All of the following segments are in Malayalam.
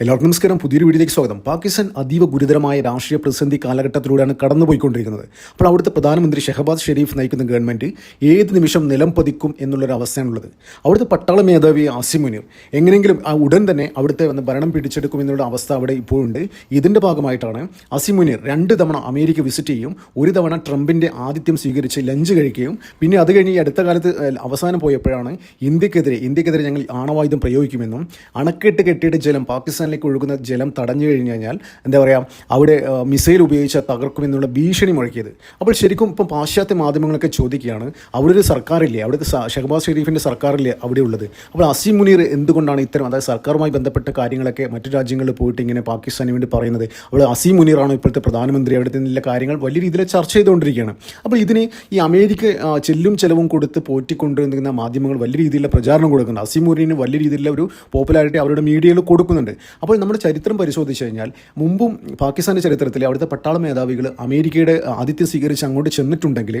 എല്ലാവർക്കും നമസ്കാരം. പുതിയൊരു വീഡിയോയിലേക്ക് സ്വാഗതം. പാകിസ്ഥാൻ അതീവ ഗുരുതരമായ രാഷ്ട്രീയ പ്രതിസന്ധി കാലഘട്ടത്തിലൂടെയാണ് കടന്നുപോയിക്കൊണ്ടിരിക്കുന്നത്. അപ്പോൾ അവിടുത്തെ പ്രധാനമന്ത്രി ഷെഹബാസ് ഷെരീഫ് നയിക്കുന്ന ഗവൺമെന്റ് ഏത് നിമിഷം നിലം പതിക്കും എന്നുള്ളൊരു അവസ്ഥയാണുള്ളത്. അവിടുത്തെ പട്ടാള മേധാവി ആസിമുന് എങ്ങനെയെങ്കിലും ആ ഉടൻ തന്നെ അവിടുത്തെ വന്ന് ഭരണം പിടിച്ചെടുക്കും എന്നുള്ള അവസ്ഥ അവിടെ ഇപ്പോഴുണ്ട്. ഇതിന്റെ ഭാഗമായിട്ടാണ് അസിമുനിർ രണ്ട് തവണ അമേരിക്ക വിസിറ്റ് ചെയ്യും ഒരു തവണ ട്രംപിന്റെ ആതിഥ്യം സ്വീകരിച്ച് ലഞ്ച് കഴിക്കുകയും പിന്നെ അത് കഴിഞ്ഞ് ഈ അടുത്ത കാലത്ത് അവസാനം പോയപ്പോഴാണ് ഇന്ത്യക്കെതിരെ ഇന്ത്യക്കെതിരെ ഞങ്ങൾ ആണവായുധം പ്രയോഗിക്കുമെന്നും അണക്കെട്ട് കെട്ടിയിട്ട് ജലം പാകിസ്ഥാനിലേക്ക് ഒഴുകുന്ന ജലം തടഞ്ഞു കഴിഞ്ഞു കഴിഞ്ഞാൽ എന്താ പറയുക അവിടെ മിസൈൽ ഉപയോഗിച്ച് തകർക്കുമെന്നുള്ള ഭീഷണി മുഴക്കിയത്. അപ്പോൾ ശരിക്കും ഇപ്പം പാശ്ചാത്യ മാധ്യമങ്ങളൊക്കെ ചോദിക്കുകയാണ് അവിടെ ഒരു സർക്കാരില്ലേ? അവിടുത്തെ ഷഹബാസ് ഷെരീഫിന്റെ സർക്കാരില്ലേ അവിടെ ഉള്ളത് അപ്പോൾ അസീം മുനീർ എന്തുകൊണ്ടാണ് ഇത്തരം അതായത് സർക്കാരുമായി ബന്ധപ്പെട്ട കാര്യങ്ങളൊക്കെ മറ്റു രാജ്യങ്ങളിൽ പോയിട്ട് ഇങ്ങനെ പാകിസ്ഥാന് വേണ്ടി പറയുന്നത്? അവിടെ അസീം മുനീറാണ് ഇപ്പോഴത്തെ പ്രധാനമന്ത്രി അവിടുത്തെ നിന്നുള്ള കാര്യങ്ങൾ വലിയ രീതിയിൽ ചർച്ച ചെയ്തുകൊണ്ടിരിക്കുകയാണ്. അപ്പോൾ ഇതിന് ഈ അമേരിക്ക ചെല്ലും ചെലവും കൊടുത്ത് പോറ്റിക്കൊണ്ടിരുന്ന മാധ്യമങ്ങൾ വലിയ രീതിയിലുള്ള പ്രചാരണം കൊടുക്കുന്നുണ്ട്. അസീം മുനീറിന് വലിയ രീതിയിലുള്ള ഒരു പോപ്പുലാരിറ്റി അവരുടെ മീഡിയയിൽ കൊടുക്കുന്നുണ്ട്. അപ്പോൾ നമ്മുടെ ചരിത്രം പരിശോധിച്ച് കഴിഞ്ഞാൽ മുമ്പും പാകിസ്ഥാന്റെ ചരിത്രത്തിൽ അവിടുത്തെ പട്ടാള മേധാവികൾ അമേരിക്കയുടെ ആതിഥ്യം സ്വീകരിച്ച് അങ്ങോട്ട് ചെന്നിട്ടുണ്ടെങ്കിൽ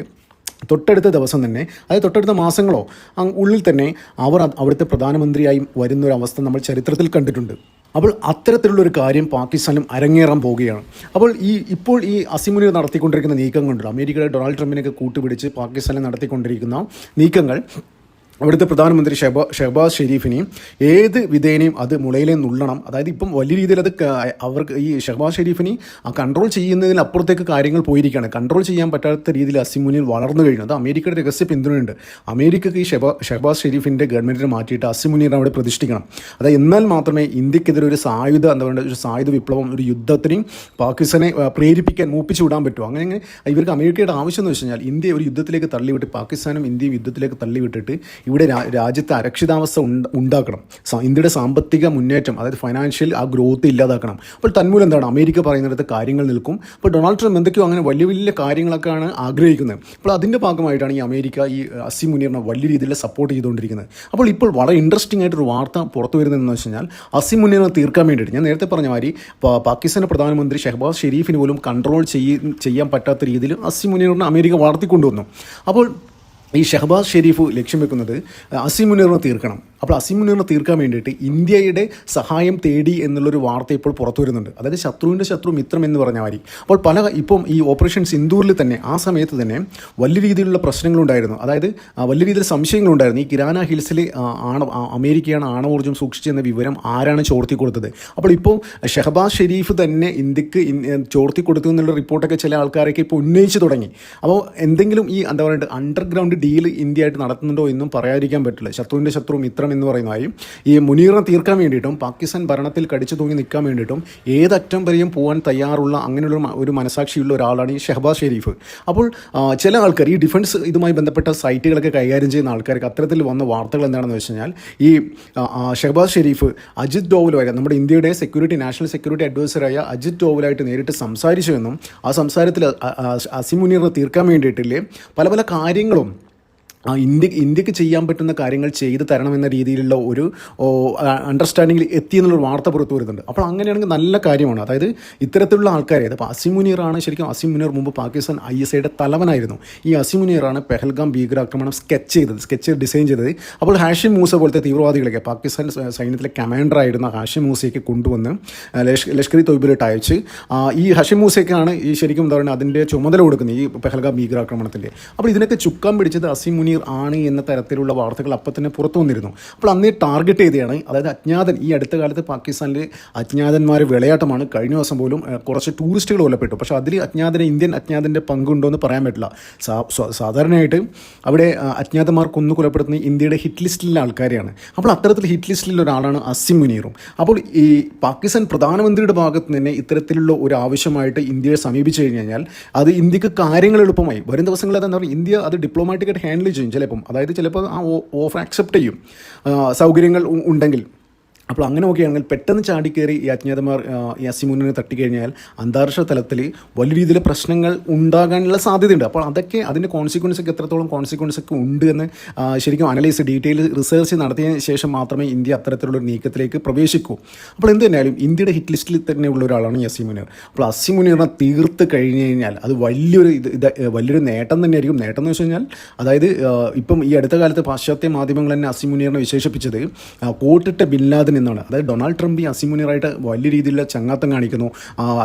തൊട്ടടുത്ത ദിവസം തന്നെ അതായത് തൊട്ടടുത്ത മാസങ്ങളോ ഉള്ളിൽ തന്നെ അവർ അവിടുത്തെ പ്രധാനമന്ത്രിയായി വരുന്ന ഒരു അവസ്ഥ നമ്മൾ ചരിത്രത്തിൽ കണ്ടിട്ടുണ്ട്. അപ്പോൾ അത്തരത്തിലുള്ളൊരു കാര്യം പാകിസ്ഥാനും അരങ്ങേറാൻ പോവുകയാണ്. അപ്പോൾ ഈ ഇപ്പോൾ ഈ അസിമുനിർ നടത്തിക്കൊണ്ടിരിക്കുന്ന നീക്കം കൊണ്ടുള്ള അമേരിക്കയുടെ ഡൊണാൾഡ് ട്രംപിനെയൊക്കെ കൂട്ടുപിടിച്ച് പാകിസ്ഥാനിൽ നടത്തിക്കൊണ്ടിരിക്കുന്ന നീക്കങ്ങൾ അവിടുത്തെ പ്രധാനമന്ത്രി ഷെബ ഷെഹബാസ് ഷെരീഫിനെയും ഏത് വിധേനയും അത് മുളയിലെ നുള്ളണം. അതായത് ഇപ്പം വലിയ രീതിയിൽ അത് അവർക്ക് ഈ ഷെഹബാസ് ഷെരീഫിനെ ആ കൺട്രോൾ ചെയ്യുന്നതിന് അപ്പുറത്തേക്ക് കാര്യങ്ങൾ പോയിരിക്കുകയാണ്. കൺട്രോൾ ചെയ്യാൻ പറ്റാത്ത രീതിയിൽ അസിമുനിൽ വളർന്നു കഴിഞ്ഞു. അത് അമേരിക്കയുടെ രഹസ്യ പിന്തുണയുണ്ട്. അമേരിക്കക്ക് ഈ ഷെബാ ഷെഹബാസ് ഷെരീഫിന്റെ ഗവൺമെന്റിനെ മാറ്റിയിട്ട് അസിമുനീർ അവിടെ പ്രതിഷ്ഠിക്കണം. അതായത് എന്നാൽ മാത്രമേ ഇന്ത്യക്കെതിരെ ഒരു സായുധ എന്താ പറയുക ഒരു സായുധ വിപ്ലവം ഒരു യുദ്ധത്തിനെയും പാകിസ്ഥാനെ പ്രേരിപ്പിക്കാൻ മൂപ്പിച്ചു വിടാൻ പറ്റുമോ അങ്ങനെ അങ്ങനെ ഇവർക്ക് അമേരിക്കയുടെ ആവശ്യം എന്ന് വെച്ച് കഴിഞ്ഞാൽ ഇന്ത്യ ഒരു യുദ്ധത്തിലേക്ക് തള്ളിവിട്ട് പാകിസ്ഥാനും ഇന്ത്യയും യുദ്ധത്തിലേക്ക് തള്ളിവിട്ടിട്ട് ഇവിടെ രാജ്യത്ത് അരക്ഷിതാവസ്ഥ ഉണ്ട- ഉണ്ടാക്കണം. ഇന്ത്യയുടെ സാമ്പത്തിക മുന്നേറ്റം അതായത് ഫൈനാൻഷ്യൽ ആ ഗ്രോത്ത് ഇല്ലാതാക്കണം. അപ്പോൾ തന്മൂലം എന്താണ്? അമേരിക്ക പറയുന്നിടത്ത് കാര്യങ്ങൾ നിൽക്കും. അപ്പോൾ ഡൊണാൾഡ് ട്രംപ് എന്തൊക്കെയോ അങ്ങനെ വലിയ വലിയ കാര്യങ്ങളൊക്കെയാണ് ആഗ്രഹിക്കുന്നത്. അപ്പോൾ അതിന്റെ ഭാഗമായിട്ടാണ് ഈ അമേരിക്ക ഈ അസി മുനീറിനെ വലിയ രീതിയിൽ സപ്പോർട്ട് ചെയ്തുകൊണ്ടിരിക്കുന്നത്. അപ്പോൾ ഇപ്പോൾ വളരെ ഇൻട്രസ്റ്റിംഗ് ആയിട്ടൊരു വാർത്ത പുറത്തു വരുന്നതെന്ന് വെച്ച് കഴിഞ്ഞാൽ അസി മുനീറിനെ തീർക്കാൻ വേണ്ടിയിട്ട്. ഞാൻ നേരത്തെ പറഞ്ഞ മാതിരി പാകിസ്ഥാന്റെ പ്രധാനമന്ത്രി ഷെഹബാസ് ഷെരീഫിന് പോലും കൺട്രോൾ ചെയ്യ ചെയ്യാൻ പറ്റാത്ത രീതിയിൽ അസി മുനീറിനെ അമേരിക്ക വളർത്തിക്കൊണ്ടുവന്നു. അപ്പോൾ ഈ ഷഹബാസ് ഷെരീഫ് ലക്ഷ്യം വെക്കുന്നത് അസിമുനീറിനെ തീർക്കണം. അപ്പോൾ അസീമുന്നീർ തീർക്കാൻ വേണ്ടിയിട്ട് ഇന്ത്യയുടെ സഹായം തേടി എന്നുള്ളൊരു വാർത്ത ഇപ്പോൾ പുറത്തു വരുന്നുണ്ട്. അതായത് ശത്രുവിന്റെ ശത്രു മിത്രം എന്ന് പറഞ്ഞ മാതിരി. അപ്പോൾ പല ഇപ്പം ഈ ഓപ്പറേഷൻ സിന്ദൂറിൽ തന്നെ ആ സമയത്ത് തന്നെ വലിയ രീതിയിലുള്ള പ്രശ്നങ്ങളുണ്ടായിരുന്നു. അതായത് വലിയ രീതിയിൽ സംശയങ്ങളുണ്ടായിരുന്നു. ഈ കിരാന ഹിൽസിൽ ആണ അമേരിക്കയാണ് ആണവോർജം സൂക്ഷിച്ചെന്ന വിവരം ആരാണ് ചോർത്തി കൊടുത്തത് അപ്പോൾ ഇപ്പോൾ ഷഹബാസ് ഷെരീഫ് തന്നെ ഇന്ത്യയ്ക്ക് ചോർത്തി കൊടുത്തു എന്നുള്ള റിപ്പോർട്ടൊക്കെ ചില ആൾക്കാരൊക്കെ ഇപ്പോൾ ഉന്നയിച്ചു തുടങ്ങി. അപ്പോൾ എന്തെങ്കിലും ഈ എന്താ പറയുക അണ്ടർഗ്രൗണ്ട് ഡീൽ ഇന്ത്യയായിട്ട് നടത്തുന്നുണ്ടോ എന്നും പറയാതിരിക്കാൻ പറ്റില്ല. ശത്രുവിന്റെ ശത്രു മിത്രം എന്ന് പറയുന്നതായും ഈ മുനീറിനെ തീർക്കാൻ വേണ്ടിയിട്ടും പാകിസ്ഥാൻ ഭരണത്തിൽ കടിച്ചു തൂങ്ങി നിൽക്കാൻ വേണ്ടിയിട്ടും ഏതറ്റം വരെയും പോകാൻ തയ്യാറുള്ള അങ്ങനെയുള്ള ഒരു മനസാക്ഷിയുള്ള ഒരാളാണ് ഈ ഷഹബാസ് ഷെരീഫ്. അപ്പോൾ ചില ആൾക്കാർ ഈ ഡിഫൻസ് ഇതുമായി ബന്ധപ്പെട്ട സൈറ്റുകളൊക്കെ കൈകാര്യം ചെയ്യുന്ന ആൾക്കാർക്ക് അത്തരത്തിൽ വന്ന വാർത്തകൾ എന്താണെന്ന് വെച്ച് കഴിഞ്ഞാൽ ഈ ഷഹബാസ് ഷെരീഫ് അജിത് ഡോവൽ വരെ നമ്മുടെ ഇന്ത്യയുടെ സെക്യൂരിറ്റി നാഷണൽ സെക്യൂരിറ്റി അഡ്വൈസറായ അജിത് ഡോവലായിട്ട് നേരിട്ട് സംസാരിച്ചു എന്നും ആ സംസാരത്തിൽ അസിമുനീറിനെ തീർക്കാൻ വേണ്ടിയിട്ടില്ലേ പല പല കാര്യങ്ങളും ആ ഇന്ത്യ ഇന്ത്യയ്ക്ക് ചെയ്യാൻ പറ്റുന്ന കാര്യങ്ങൾ ചെയ്തു തരണം എന്ന രീതിയിലുള്ള ഒരു അണ്ടർസ്റ്റാൻഡിങ്ങിൽ എത്തി എന്നുള്ളൊരു വാർത്ത പുറത്തു വരുന്നുണ്ട്. അപ്പോൾ അങ്ങനെയാണെങ്കിൽ നല്ല കാര്യമാണ്. അതായത് ഇത്തരത്തിലുള്ള ആൾക്കാരെ അപ്പോൾ അസിമുനീറാണ് ശരിക്കും അസിം മുനീർ മുമ്പ് പാകിസ്ഥാൻ ഐ എസ് ഐയുടെ തലവനായിരുന്നു. ഈ അസിമുനീറാണ് പെഹൽഗാം ഭീകരാക്രമണം സ്കെച്ച് ചെയ്തത് സ്കെച്ച് ഡിസൈൻ ചെയ്തത്. അപ്പോൾ ഹാഷിം മൂസ പോലത്തെ തീവ്രവാദികളൊക്കെ പാകിസ്ഥാൻ സൈന്യത്തിലെ കമാൻഡർ ആയിരുന്ന ഹാഷിം മൂസയൊക്കെ കൊണ്ടുവന്ന് ലഷ്കർ ഇ തൊയ്ബിലിട്ട് അയച്ച് ഈ ഹഷിം മൂസയൊക്കെയാണ് ഈ ശരിക്കും എന്താ പറയുക അതിന്റെ ചുമതല കൊടുക്കുന്നത് ഈ പെഹൽഗാം ഭീകരാക്രമണത്തിന്റെ. അപ്പോൾ ഇതിനൊക്കെ ചുക്കാൻ പിടിച്ചത് അസിം മുനീർ ആണ് എന്ന തരത്തിലുള്ള വാർത്തകൾ അപ്പം തന്നെ പുറത്തു വന്നിരുന്നു. അപ്പോൾ അന്നേ ടാർഗറ്റ് ചെയ്തതാണ് അതായത് അജ്ഞാതൻ ഈ അടുത്ത കാലത്ത് പാകിസ്ഥാനിൽ അജ്ഞാതന്മാർ വിളയാട്ടമാണ്. കഴിഞ്ഞ ദിവസം പോലും കുറച്ച് ടൂറിസ്റ്റുകൾ കൊല്ലപ്പെട്ടു. പക്ഷേ അതിൽ അജ്ഞാതന് ഇന്ത്യൻ അജ്ഞാതന്റെ പങ്കുണ്ടോ എന്ന് പറയാൻ പറ്റില്ല. സാധാരണയായിട്ട് അവിടെ അജ്ഞാതന്മാർ കൊന്നു കൊലപ്പെടുത്തുന്ന ഇന്ത്യയുടെ ഹിറ്റ് ലിസ്റ്റിലെ ആൾക്കാരെയാണ്. അപ്പോൾ അത്തരത്തിൽ ഹിറ്റ് ലിസ്റ്റിലുള്ള ഒരാളാണ് അസിം മുനീറും. അപ്പോൾ ഈ പാകിസ്ഥാൻ പ്രധാനമന്ത്രിയുടെ ഭാഗത്ത് തന്നെ ഇത്തരത്തിലുള്ള ഒരു ആവശ്യമായിട്ട് ഇന്ത്യയെ സമീപിച്ചു കഴിഞ്ഞു കഴിഞ്ഞാൽ അത് ഇന്ത്യയ്ക്ക് കാര്യങ്ങൾ എളുപ്പമായി. വരും ദിവസങ്ങളിൽ അതെന്താ പറയുക ഇന്ത്യ അത് ഡിപ്ലോമാറ്റിക്കായിട്ട് ഹാൻഡിൽ ചെയ്യും. ചിലപ്പം. അതായത് ചിലപ്പോൾ ആ ഓഫർ ആക്സെപ്റ്റ് ചെയ്യും. സൗകര്യങ്ങൾ ഉണ്ടെങ്കിൽ. അപ്പോൾ അങ്ങനെ നോക്കുകയാണെങ്കിൽ പെട്ടെന്ന് ചാടിക്കേറി ഈ അജ്ഞാതമാർ ഈ തട്ടിക്കഴിഞ്ഞാൽ അന്താരാഷ്ട്ര തലത്തിൽ വലിയ രീതിയിൽ പ്രശ്നങ്ങൾ ഉണ്ടാകാനുള്ള സാധ്യതയുണ്ട്. അപ്പോൾ അതൊക്കെ അതിന്റെ കോൺസിക്വൻസ് ഒക്കെ എത്രത്തോളം കോൺസിക്വൻസ് ഒക്കെ ഉണ്ട് എന്ന് ശരിക്കും അനലൈസ് ഡീറ്റെയിൽ റിസർച്ച് നടത്തിയതിന് ശേഷം മാത്രമേ ഇന്ത്യ അത്തരത്തിലുള്ള നീക്കത്തിലേക്ക് പ്രവേശിക്കൂ. അപ്പോൾ എന്ത് തന്നെയാലും ഇന്ത്യയുടെ ഹിറ്റ് ലിസ്റ്റിൽ തന്നെ ഉള്ള ഒരാളാണ് ഈ അപ്പോൾ അസിമുനീറിനെ തീർത്ത് കഴിഞ്ഞ് കഴിഞ്ഞാൽ അത് വലിയൊരു ഇത് ഇത് വലിയൊരു നേട്ടം തന്നെയായിരിക്കും. നേട്ടം എന്ന് വെച്ച് കഴിഞ്ഞാൽ അതായത് ഇപ്പം ഈ അടുത്ത കാലത്ത് പാശ്ചാത്യ മാധ്യമങ്ങൾ തന്നെ അസിമുനീറിനെ വിശേഷിപ്പിച്ചത് കോട്ടിട്ട ബിൻ ലാദൻ നിന്നാണ്. അതായത് ഡൊണാൾഡ് ട്രംപ് ഈ അസിമുനിറായിട്ട് വലിയ രീതിയിലുള്ള ചങ്ങാത്തം കാണിക്കുന്നു.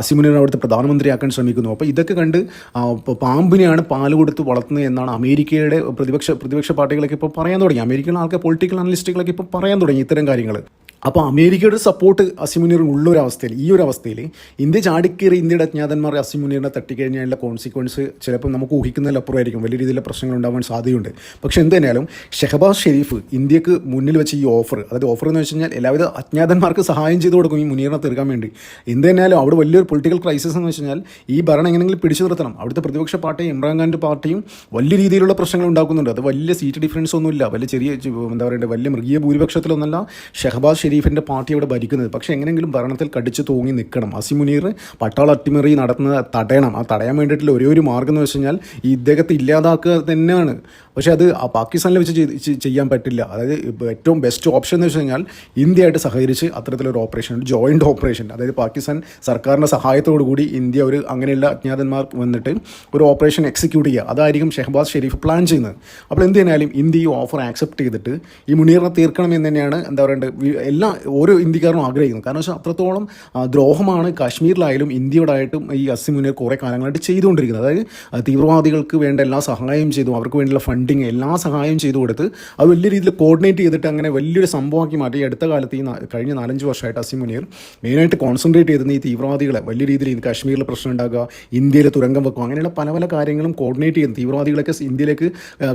അസിമുനിർ അവിടുത്തെ പ്രധാനമന്ത്രിയാക്കാൻ ശ്രമിക്കുന്നു. അപ്പോൾ ഇതൊക്കെ കണ്ട് പാമ്പിനെയാണ് പാൽ കൊടുത്ത് വളർത്തുന്നത് എന്നാണ് അമേരിക്കയുടെ പ്രതിപക്ഷ പ്രതിപക്ഷ പാർട്ടികളൊക്കെ ഇപ്പോൾ പറയാൻ തുടങ്ങി. അമേരിക്കൻ ആൾക്കാർ പൊളിറ്റിക്കൽ അനലിസ്റ്റുകളൊക്കെ ഇപ്പോൾ പറയാൻ തുടങ്ങി ഇത്തരം കാര്യങ്ങൾ അപ്പോൾ അമേരിക്കയുടെ സപ്പോർട്ട് അസിമുനീറിന് ഉള്ള ഒരു അവസ്ഥയിൽ ഈ ഒരു അവസ്ഥയിൽ ഇന്ത്യ ചാടിക്കേറി ഇന്ത്യയുടെ അജ്ഞാതന്മാർ അസിമുനീറിനെ തട്ടിക്കഴിഞ്ഞാലുള്ള കോൺസിക്വൻസ് ചിലപ്പോൾ നമുക്ക് ഊഹിക്കുന്നതിലപ്പുറമായിരിക്കും വലിയ രീതിയിലുള്ള പ്രശ്നങ്ങൾ ഉണ്ടാവാൻ സാധ്യതയുണ്ട്. പക്ഷേ എന്ത് തന്നെയാലും ഷെഹബാസ് ഷെരീഫ് ഇന്ത്യയ്ക്ക് മുന്നിൽ വെച്ച ഈ ഓഫർ അതായത് ഓഫർ എന്ന് വെച്ച് കഴിഞ്ഞാൽ എല്ലാവിധ അജ്ഞാതന്മാർക്ക് സഹായം ചെയ്തു കൊടുക്കും ഈ മുനീറിനെ തീർക്കാൻ വേണ്ടി. എന്ത് തന്നെയാലും അവിടെ വലിയൊരു പൊളിറ്റിക്കൽ ക്രൈസിസ് എന്ന് വെച്ച് കഴിഞ്ഞാൽ ഈ ഭരണം എങ്ങനെയെങ്കിലും പിടിച്ചു നിർത്തണം. അവിടുത്തെ പ്രതിപക്ഷ പാർട്ടിയും ഇമ്രാൻഖാന്റെ പാർട്ടിയും വലിയ രീതിയിലുള്ള പ്രശ്നങ്ങൾ ഉണ്ടാക്കുന്നുണ്ട്. അത് വലിയ സീറ്റ് ഡിഫറൻസ് ഒന്നുമില്ല. വലിയ ചെറിയ എന്താ പറയുക വലിയ മൃഗീയ ഭൂരിപക്ഷത്തിലൊന്നല്ല ഷഹബാസ് ഷെരീഫിന്റെ പാർട്ടി അവിടെ ഭരിക്കുന്നത്. പക്ഷേ എങ്ങനെയെങ്കിലും ഭരണത്തിൽ കടിച്ചു തൂങ്ങി നിൽക്കണം. അസിമുനീർ പട്ടാള അട്ടിമറി നടത്തുന്നത് തടയണം. ആ തടയാൻ വേണ്ടിയിട്ടുള്ള ഒരേ ഒരു മാർഗം എന്ന് വെച്ച് കഴിഞ്ഞാൽ ഈ ഇദ്ദേഹത്തെ ഇല്ലാതാക്കുക തന്നെയാണ്. പക്ഷേ അത് ആ പാകിസ്ഥാനിൽ വെച്ച് ചെയ്യാൻ പറ്റില്ല. അതായത് ഏറ്റവും ബെസ്റ്റ് ഓപ്ഷൻ എന്ന് വെച്ച് കഴിഞ്ഞാൽ ഇന്ത്യയായിട്ട് സഹകരിച്ച് അത്തരത്തിലൊരു ഓപ്പറേഷൻ ഒരു ജോയിന്റ് ഓപ്പറേഷൻ അതായത് പാകിസ്ഥാൻ സർക്കാരിന്റെ സഹായത്തോടു കൂടി ഇന്ത്യ ഒരു അങ്ങനെയുള്ള അജ്ഞാതന്മാർ വന്നിട്ട് ഒരു ഓപ്പറേഷൻ എക്സിക്യൂട്ട് ചെയ്യുക. അതായിരിക്കും ഷെഹബാസ് ഷെരീഫ് പ്ലാൻ ചെയ്യുന്നത്. അപ്പോൾ എന്ത് തന്നെയാലും ഇന്ത്യ ഈ ഓഫർ ആക്സെപ്റ്റ് ചെയ്തിട്ട് ഈ മുനീറിനെ തീർക്കണം എന്ന് തന്നെയാണ് എന്താ പറയേണ്ടത് എല്ലാ ഓരോ ഇന്ത്യക്കാരനും ആഗ്രഹിക്കുന്നത്. കാരണം വെച്ചാൽ അത്രത്തോളം ദ്രോഹമാണ് കാശ്മീരിലായാലും ഇന്ത്യയോടായിട്ടും ഈ അസി മുനീർ കുറേ കാലങ്ങളായിട്ട് ചെയ്തുകൊണ്ടിരിക്കുന്നത്. അതായത് തീവ്രവാദികൾക്ക് വേണ്ട എല്ലാ സഹായം ചെയ്തു അവർക്ക് വേണ്ടിയുള്ള ഫണ്ടിങ് എല്ലാ സഹായവും ചെയ്തു കൊടുത്ത് അത് വലിയ രീതിയിൽ കോർഡിനേറ്റ് ചെയ്തിട്ട് അങ്ങനെ വലിയൊരു സംഭവമാക്കി മാറ്റി. അടുത്ത കാലത്ത് ഈ കഴിഞ്ഞ നാലഞ്ച് വർഷമായിട്ട് അസിം മുനീർ മെയിനായിട്ട് കോൺസെൻട്രേറ്റ് ചെയ്തിരുന്ന ഈ തീവ്രവാദികളെ വലിയ രീതിയിൽ കാശ്മീരിൽ പ്രശ്നം ഉണ്ടാക്കുക ഇന്ത്യയിൽ തുരങ്കം വെക്കുക അങ്ങനെയുള്ള പല പല കാര്യങ്ങളും കോർഡിനേറ്റ് ചെയ്യുന്നത് തീവ്രവാദികളൊക്കെ ഇന്ത്യയിലേക്ക്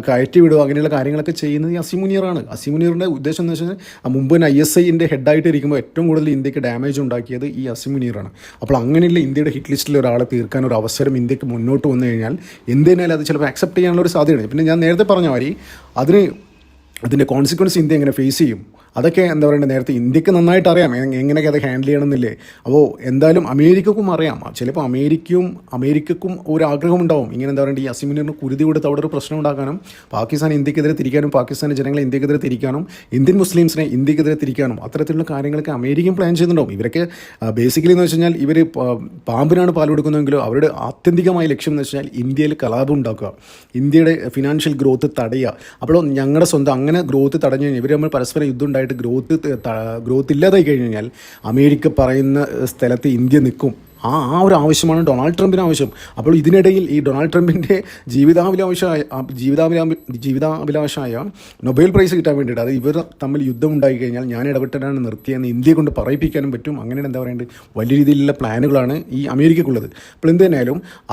കയറ്റി വിടുക അങ്ങനെയുള്ള കാര്യങ്ങളൊക്കെ ചെയ്യുന്നത് ഈ അസിം മുനീറാണ്. അസിം മുനീറിന്റെ ഉദ്ദേശം എന്ന് വെച്ചാൽ മുമ്പ് ഐ എസ് ഐന്റെ ഹെഡായിട്ട് ഇരിക്കുമ്പോൾ ഏറ്റവും കൂടുതൽ ഇന്ത്യയ്ക്ക് ഡാമേജ് ഉണ്ടാക്കിയത് ഈ അസിമുനീറാണ് അപ്പോൾ അങ്ങനെയുള്ള ഇന്ത്യയുടെ ഹിറ്റ് ലിസ്റ്റിൽ ഒരാളെ തീർക്കാൻ ഒരു അവസരം ഇന്ത്യയ്ക്ക് മുന്നോട്ട് വന്നു കഴിഞ്ഞാൽ എന്തിനാലും അത് ചിലപ്പോൾ അക്സെപ്റ്റ് ചെയ്യാനുള്ള ഒരു സാധ്യതയാണ്. പിന്നെ ഞാൻ നേരത്തെ പറഞ്ഞ മാതിരി അതിന് അതിന്റെ കോൺസിക്വൻസ് ഇന്ത്യ എങ്ങനെ ഫേസ് ചെയ്യും? അതൊക്കെ എന്താ പറയുക നേരത്തെ ഇന്ത്യയ്ക്ക് നന്നായിട്ട് അറിയാം. എങ്ങനെയൊക്കെ അത് ഹാൻഡിൽ ചെയ്യണമെന്നില്ലേ. അപ്പോൾ എന്തായാലും അമേരിക്കക്കും അറിയാം. ചിലപ്പോൾ അമേരിക്കയും അമേരിക്കക്കും ഒരു ആഗ്രഹം ഉണ്ടാവും. ഇങ്ങനെ എന്താ പറയുക ഈ അസിമിനറിന് കുരുതി കൊടുത്ത് അവിടെ ഒരു പ്രശ്നം ഉണ്ടാക്കാനും പാകിസ്ഥാൻ ഇന്ത്യക്കെതിരെ തിരിക്കാനും പാകിസ്ഥാൻ ജനങ്ങളെ ഇന്ത്യക്കെതിരെ തിരിക്കാനും ഇന്ത്യൻ മുസ്ലിംസിനെ ഇന്ത്യക്കെതിരെ തിരിക്കാനും അത്തരത്തിലുള്ള കാര്യങ്ങളൊക്കെ അമേരിക്കയും പ്ലാൻ ചെയ്യുന്നുണ്ടാവും. ഇവരൊക്കെ ബേസിക്കലി എന്ന് വെച്ച് കഴിഞ്ഞാൽ ഇവർ പാമ്പിനാണ് പാൽ കൊടുക്കുന്നതെങ്കിലും അവരുടെ ആത്യന്തികമായ ലക്ഷ്യം എന്ന് വെച്ചാൽ ഇന്ത്യയിൽ കലാപം ഉണ്ടാക്കുക. ഇന്ത്യയുടെ ഫിനാൻഷ്യൽ ഗ്രോത്ത് തടയുക. അപ്പോൾ ഞങ്ങളുടെ സ്വന്തം അങ്ങനെ ഗ്രോത്ത് തടഞ്ഞു കഴിഞ്ഞാൽ ഇവർ നമ്മൾ പരസ്പരം യുദ്ധം ഉണ്ടായിട്ട് ഗ്രോത്ത് ഗ്രോത്ത് ഇല്ലാതായി കഴിഞ്ഞു കഴിഞ്ഞാൽ അമേരിക്ക പറയുന്ന സ്ഥലത്ത് ഇന്ത്യ നിൽക്കും. ആ ആ ഒരു ആവശ്യമാണ് ഡൊണാൾഡ് ട്രംപിന് ആവശ്യം. അപ്പോൾ ഇതിനിടയിൽ ഈ ഡൊണാൾഡ് ട്രംപിന്റെ ജീവിതാഭിലാഷമായ ജീവിതാഭിലാ ജീവിതാഭിലാഷമായ നൊബേൽ പ്രൈസ് കിട്ടാൻ വേണ്ടിയിട്ട് അത് ഇവർ തമ്മിൽ യുദ്ധം ഉണ്ടായി കഴിഞ്ഞാൽ ഞാൻ ഇടപെട്ടിട്ടാണ് നിർത്തിയെന്ന് ഇന്ത്യയെ കൊണ്ട് പറയിപ്പിക്കാനും പറ്റും. അങ്ങനെ എന്താ പറയേണ്ടത്? വലിയ രീതിയിലുള്ള പ്ലാനുകളാണ് ഈ അമേരിക്കക്കുള്ളത്. അപ്പോൾ എന്ത്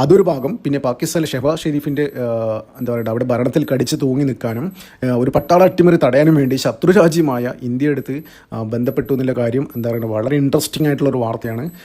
അതൊരു ഭാഗം പിന്നെ പാകിസ്ഥാനിലെ ഷെഹബാസ് ഷെരീഫിന്റെ എന്താ പറയുക അവിടെ ഭരണത്തിൽ കടിച്ച് തൂങ്ങി നിൽക്കാനും ഒരു പട്ടാള അട്ടിമറി തടയാനും വേണ്ടി ശത്രു രാജ്യമായ ഇന്ത്യ ബന്ധപ്പെട്ടു എന്നുള്ള കാര്യം എന്താ പറയുക വളരെ ഇൻട്രസ്റ്റിംഗ് ആയിട്ടുള്ള ഒരു വാർത്തയാണ്.